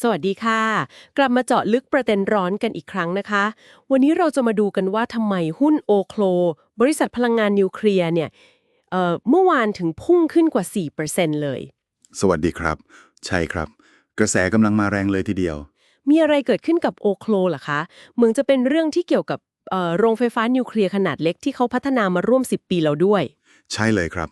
สวัสดีค่ะ กลับมาเจาะลึกประเด็นร้อนกันอีกครั้งนะคะ วันนี้เราจะมาดูกันว่าทำไมหุ้นโอโคลบริษัทพลังงานนิวเคลียร์เนี่ยเอ่อเมื่อวานถึงพุ่งขึ้นกว่า 4%เลย สวัสดีครับ ใช่ครับ กระแสกำลังมาแรงเลยทีเดียว มีอะไรเกิดขึ้นกับโอโคลล่ะคะ เหมือนจะเป็นเรื่องที่เกี่ยวกับเอ่อโรงไฟฟ้านิวเคลียร์ขนาดเล็กที่เขาพัฒนามาร่วม 10 ปีแล้วด้วย ใช่เลยครับ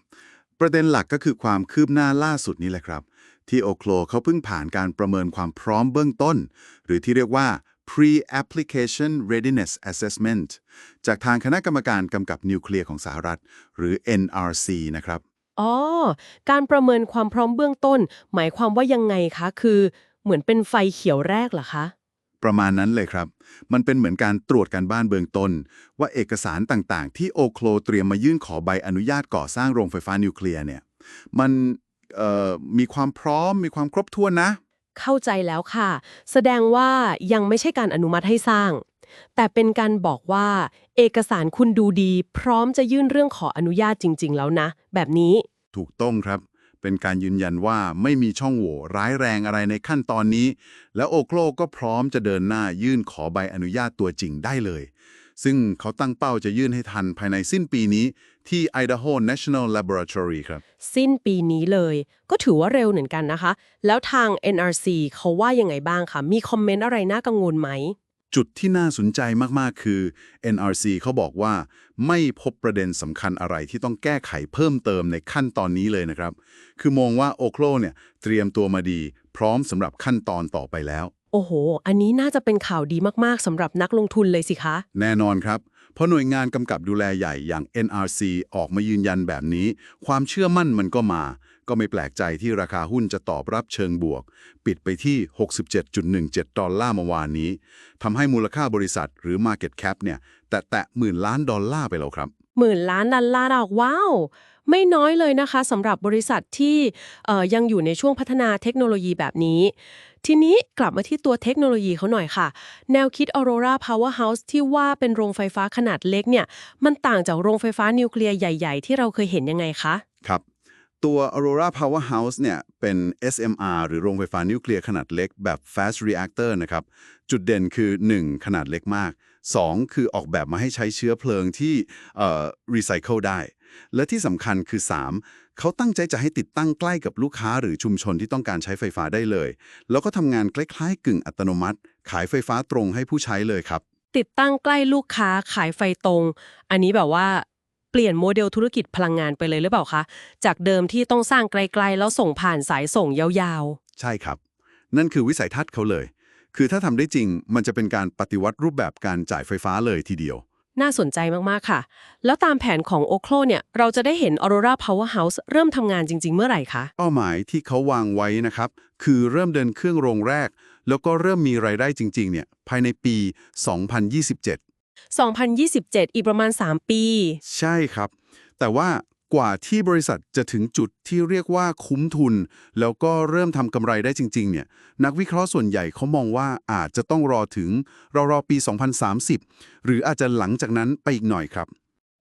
ประเด็นหลักก็คือความคืบหน้าล่าสุดนี้แหละครับ ที่โอโคลเขาเพิ่งผ่านการประเมินความพร้อมเบื้องต้น หรือที่เรียกว่า pre-application readiness assessment จากทางคณะกรรมการกำกับนิวเคลียร์ของสหรัฐ หรือ NRC นะครับ อ๋อ การประเมินความพร้อมเบื้องต้น หมายความว่ายังไงคะ คือเหมือนเป็นไฟเขียวแรกเหรอคะ ประมาณนั้นเลยครับ มันเป็นเหมือนการตรวจการบ้านเบื้องต้น ว่าเอกสารต่างๆ ที่โอโคลเตรียมมายื่นขอใบอนุญาตก่อสร้างโรงไฟฟ้านิวเคลียร์เนี่ย มันเอ่อ มีความพร้อมมีความครบถ้วนนะ เข้าใจแล้วค่ะ แสดงว่ายังไม่ใช่การอนุมัติให้สร้าง แต่เป็นการบอกว่า เอกสารคุณดูดี พร้อมจะยื่นเรื่องขออนุญาตจริง ๆ แล้วนะ แบบนี้ ถูกต้องครับ เป็นการยืนยันว่าไม่มีช่องโหว่ร้ายแรงอะไรในขั้นตอนนี้ แล้วโอโคลก็พร้อมจะเดินหน้ายื่นขอใบอนุญาตตัวจริงได้เลย ซึ่งเขาตั้งเป้าจะยื่นให้ทันภายในสิ้นปีนี้ที่ Idaho National Laboratory ครับ สิ้นปีนี้เลย ก็ถือว่าเร็วเหมือนกันนะคะ แล้วทาง NRC เขาว่ายังไงบ้างคะมีคอมเมนต์อะไรน่ากังวลไหม จุดที่น่าสนใจมากๆ คือ NRC เขาบอกว่า ไม่พบประเด็นสำคัญอะไรที่ต้องแก้ไขเพิ่มเติมในขั้นตอนนี้เลยนะครับ คือมองว่าโอโคลเนี่ยเตรียมตัวมาดี พร้อมสำหรับขั้นตอนต่อไปแล้ว โอ้โห อันนี้น่าจะเป็นข่าวดีมาก ๆสำหรับนักลงทุนเลยสิคะ แน่นอนครับ เพราะหน่วยงานกำกับดูแลใหญ่อย่าง NRC ออกมายืนยันแบบนี้ ความเชื่อมั่นมันก็มา ก็ไม่แปลกใจที่ราคาหุ้นจะตอบรับเชิงบวก ปิดไปที่ 67.17 ดอลลาร์เมื่อวานนี้ทำให้มูลค่าบริษัทหรือ Market Cap เนี่ย แตะแตะหมื่นล้านดอลลาร์ไปแล้วครับ หมื่นล้านดอลลาร์ดอกว้าวไม่น้อยเลยนะคะสำหรับบริษัทที่เอ่อยังอยู่ในช่วงพัฒนาเทคโนโลยีแบบนี้ ทีนี้กลับมาที่ตัวเทคโนโลยีเขาหน่อยค่ะ แนวคิด Aurora Powerhouse ที่ว่าเป็นโรงไฟฟ้าขนาดเล็กเนี่ย มันต่างจากโรงไฟฟ้านิวเคลียร์ใหญ่ ๆ ที่เราเคยเห็นยังไงคะ ครับ ตัว Aurora Powerhouse เนี่ยเป็น SMR หรือโรงไฟฟ้านิวเคลียร์ขนาดเล็กแบบ Fast Reactor นะครับ จุดเด่นคือ 1. ขนาดเล็กมาก 2. คือออกแบบมาให้ใช้เชื้อเพลิงที่รีไซเคิลได้ และที่สำคัญคือ 3. เขาตั้งใจจะให้ติดตั้งใกล้กับลูกค้าหรือชุมชนที่ต้องการใช้ไฟฟ้าได้เลย แล้วก็ทำงานคล้ายๆ กึ่งอัตโนมัติ ขายไฟฟ้าตรงให้ผู้ใช้เลยครับ ติดตั้งใกล้ลูกค้าขายไฟตรง อันนี้แบบว่าเปลี่ยนโมเดลธุรกิจพลังงานไปเลยหรือเปล่าคะ จากเดิมที่ต้องสร้างไกลๆ แล้วส่งผ่านสายส่งยาวใช่ครับ นั่นคือวิสัยทัศน์เขาเลย คือถ้าทำได้จริง มันจะเป็นการปฏิวัติรูปแบบการจ่ายไฟฟ้าเลยทีเดียวๆ น่าสนใจมากๆค่ะ แล้วตามแผนของโอโคลเนี่ย เราจะได้เห็น Aurora Powerhouse เริ่มทำงานจริง ๆ เมื่อไหร่คะ เป้าหมายที่เขาวางไว้นะครับ คือเริ่มเดินเครื่องโรงแรก แล้วก็เริ่มมีรายได้จริง ๆ เนี่ย ภายในปี 2027 2027 อีกประมาณ 3 ปี ใช่ครับ แต่ว่า กว่าที่บริษัทจะถึงจุดที่เรียกว่าคุ้มทุน แล้วก็เริ่มทำกำไรได้จริง ๆ เนี่ย นักวิเคราะห์ส่วนใหญ่เขามองว่าอาจจะต้องรอถึงราวๆปี 2030 หรืออาจจะหลังจากนั้นไปอีกหน่อยครับ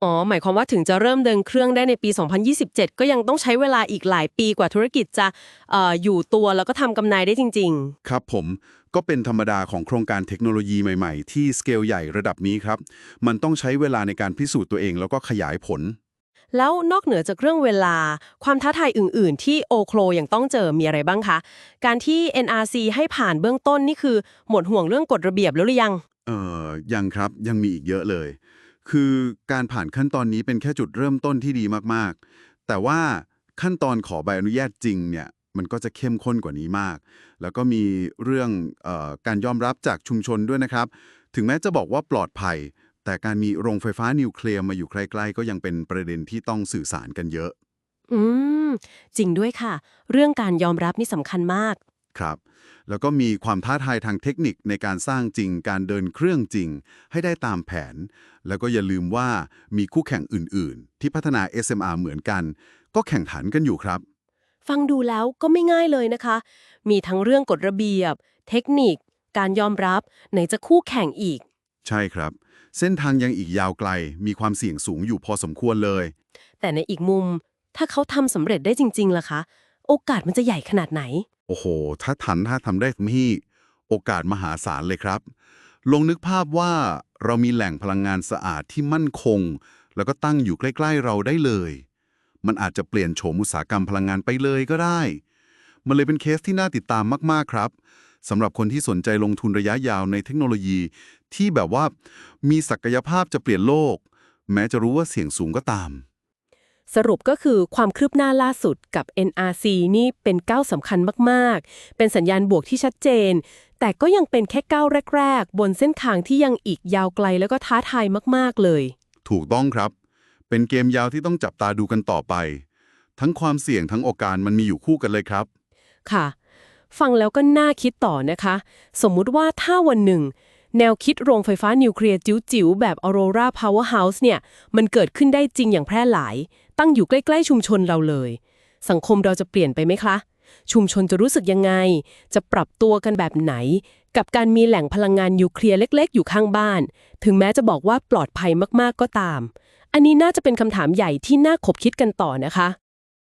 อ๋อ หมายความว่าถึงจะเริ่มเดินเครื่องได้ในปี 2027 ก็ยังต้องใช้เวลาอีกหลายปีกว่าธุรกิจจะเอ่ออยู่ตัวแล้วก็ทำกำไรได้จริง ๆ ครับผมก็เป็นธรรมดาของโครงการเทคโนโลยีใหม่ ๆ ที่สเกลใหญ่ระดับนี้ครับ มันต้องใช้เวลาในการพิสูจน์ตัวเองแล้วก็ขยายผล แล้วนอกเหนือจากเรื่องเวลา ความท้าทายอื่น ๆ ที่โอโคลยังต้องเจอมีอะไรบ้างคะ การที่ NRC ให้ผ่านเบื้องต้นนี่คือหมดห่วงเรื่องกฎระเบียบแล้วหรือยัง เอ่อ ยังครับยังมีอีกเยอะเลย คือการผ่านขั้นตอนนี้เป็นแค่จุดเริ่มต้นที่ดีมากๆ แต่ว่าขั้นตอนขอใบอนุญาตจริงเนี่ยมันก็จะเข้มข้นกว่านี้มาก แล้วก็มีเรื่องเออการยอมรับจากชุมชนด้วยนะครับ ถึงแม้จะบอกว่าปลอดภัย แต่การมีโรงไฟฟ้านิวเคลียร์มาอยู่ใกล้ๆ ก็ยังเป็นประเด็นที่ต้องสื่อสารกันเยอะ อืม จริงด้วยค่ะ เรื่องการยอมรับนี่สำคัญมาก ครับ แล้วก็มีความท้าทายทางเทคนิคในการสร้างจริง การเดินเครื่องจริง ให้ได้ตามแผน แล้วก็อย่าลืมว่ามีคู่แข่งอื่นๆ ที่พัฒนา SMR เหมือนกัน ก็แข่งขันกันอยู่ครับ ฟังดูแล้วก็ไม่ง่ายเลยนะคะ มีทั้งเรื่องกฎระเบียบ เทคนิค การยอมรับไหนจะคู่แข่งอีก ใช่ครับ เส้นทางยังอีกยาวไกล มีความเสี่ยงสูงอยู่พอสมควรเลย แต่ในอีกมุม ถ้าเขาทำสำเร็จได้จริงๆล่ะคะ โอกาสมันจะใหญ่ขนาดไหน โอ้โห ถ้าทันถ้าทำได้มีโอกาสมหาศาลเลยครับ ลองนึกภาพว่าเรามีแหล่งพลังงานสะอาดที่มั่นคง แล้วก็ตั้งอยู่ใกล้ๆเราได้เลย มันอาจจะเปลี่ยนโฉมอุตสาหกรรมพลังงานไปเลยก็ได้ มันเลยเป็นเคสที่น่าติดตามมากๆครับ สำหรับคนที่สนใจลงทุนระยะยาวในเทคโนโลยีที่แบบว่ามีศักยภาพจะเปลี่ยนโลก แม้จะรู้ว่าเสี่ยงสูงก็ตาม สรุปก็คือความคืบหน้าล่าสุดกับ NRC นี่เป็นก้าวสำคัญมากๆ เป็นสัญญาณบวกที่ชัดเจน แต่ก็ยังเป็นแค่ก้าวแรก ๆ บนเส้นทางที่ยังอีกยาวไกลแล้วก็ท้าทายมากๆเลย ถูกต้องครับ เป็นเกมยาวที่ต้องจับตาดูกันต่อไป ทั้งความเสี่ยงทั้งโอกาสมันมีอยู่คู่กันเลยครับ ค่ะ ฟังแล้วก็น่าคิดต่อนะคะ สมมุติว่าถ้าวันหนึ่ง แนวคิดโรงไฟฟ้านิวเคลียร์จิ๋วๆ แบบ Aurora Powerhouse เนี่ย มันเกิดขึ้นได้จริงอย่างแพร่หลาย ตั้งอยู่ใกล้ ๆ ชุมชนเราเลย สังคมเราจะเปลี่ยนไปไหมคะ ชุมชนจะรู้สึกยังไง จะปรับตัวกันแบบไหน กับการมีแหล่งพลังงานนิวเคลียร์เล็ก ๆ อยู่ข้างบ้าน ถึงแม้จะบอกว่าปลอดภัยมากๆก็ตาม อันนี้น่าจะเป็นคำถามใหญ่ที่น่าขบคิดกันต่อนะคะ